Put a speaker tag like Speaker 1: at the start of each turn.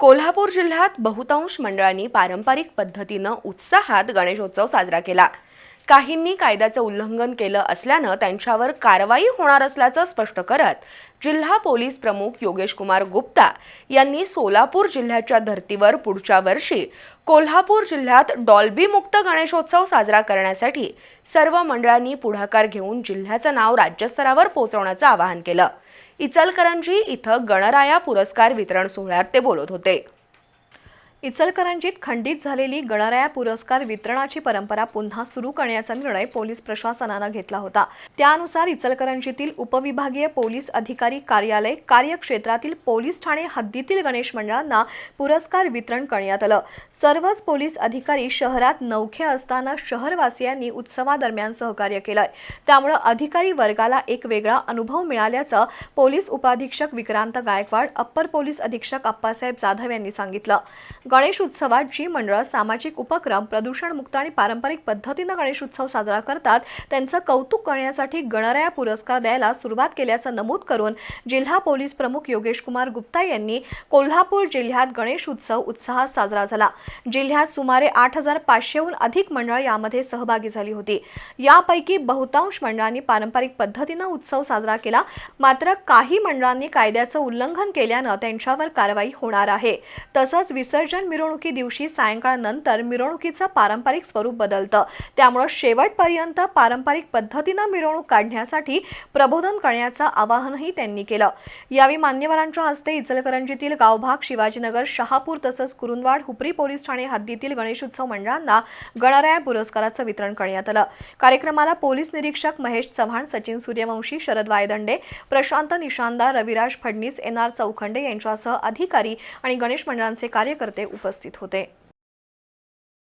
Speaker 1: कोल्हापूर जिल्ह्यात बहुतांश मंडळांनी पारंपरिक पद्धतीनं उत्साहात गणेशोत्सव साजरा केला. काहींनी कायद्याचं उल्लंघन केलं असल्यानं त्यांच्यावर कारवाई होणार असल्याचं स्पष्ट करत जिल्हा पोलीस प्रमुख योगेश कुमार गुप्ता यांनी सोलापूर जिल्ह्याच्या धर्तीवर पुढच्या वर्षी कोल्हापूर जिल्ह्यात डॉल्बीमुक्त गणेशोत्सव साजरा करण्यासाठी सर्व मंडळांनी पुढाकार घेऊन जिल्ह्याचं नाव राज्यस्तरावर पोहोचवण्याचं आवाहन केलं. इचलकरंजी इथं गणराया पुरस्कार वितरण सोहळ्यात ते बोलत होते.
Speaker 2: इचलकरंजीत खंडित झालेली गणराया पुरस्कार वितरणाची परंपरा पुन्हा सुरू करण्याचा निर्णय पोलीस प्रशासनानं घेतला होता. त्यानुसार इचलकरंजीतील उपविभागीय पोलीस अधिकारी कार्यालय कार्यक्षेत्रातील पोलीस ठाणे हद्दीतील गणेश मंडळांना पुरस्कार वितरण करण्यात आलं. सर्वच पोलीस अधिकारी शहरात नौखे असताना शहरवासियांनी उत्सवादरम्यान सहकार्य केलंय. त्यामुळे अधिकारी वर्गाला एक वेगळा अनुभव मिळाल्याचं पोलीस उपाधीक्षक विक्रांत गायकवाड अप्पर पोलीस अधीक्षक अप्पासाहेब जाधव यांनी सांगितलं. गणेश उत्सवात जी मंडळं सामाजिक उपक्रम प्रदूषणमुक्त आणि पारंपरिक पद्धतीनं गणेश उत्सव साजरा करतात त्यांचं कौतुक करण्यासाठी गणराया पुरस्कार द्यायला सुरुवात केल्याचं नमूद करून जिल्हा पोलीस प्रमुख योगेश कुमार गुप्ता यांनी कोल्हापूर जिल्ह्यात गणेश उत्सव उत्साहात साजरा झाला. जिल्ह्यात सुमारे आठ हजार पाचशेहून अधिक मंडळ यामध्ये सहभागी झाली होती. यापैकी बहुतांश मंडळांनी पारंपरिक पद्धतीनं उत्सव साजरा केला. मात्र काही मंडळांनी कायद्याचं उल्लंघन केल्यानं त्यांच्यावर कारवाई होणार आहे. तसंच विसर्जन मिरवणुकी दिवशी सायंकाळनंतर मिरवणुकीचं पारंपरिक स्वरूप बदलतं. त्यामुळं शेवटपर्यंत पारंपरिक पद्धतीनं मिरवणूक काढण्यासाठी प्रबोधन करण्याचं आवाहनही त्यांनी केलं. यावेळी मान्यवरांच्या हस्ते इचलकरंजीतील गावभाग शिवाजीनगर शहापूर तसंच कुरुंदवाड हुपरी पोलीस ठाणे हद्दीतील गणेशोत्सव मंडळांना गणराया पुरस्काराचं वितरण करण्यात आलं. कार्यक्रमाला पोलीस निरीक्षक महेश चव्हाण सचिन सूर्यवंशी शरद वायदंडे प्रशांत निशानदार रविराज फडणीस एन आर चौखंडे यांच्यासह अधिकारी आणि गणेश मंडळांचे कार्यकर्ते उपस्थित होते.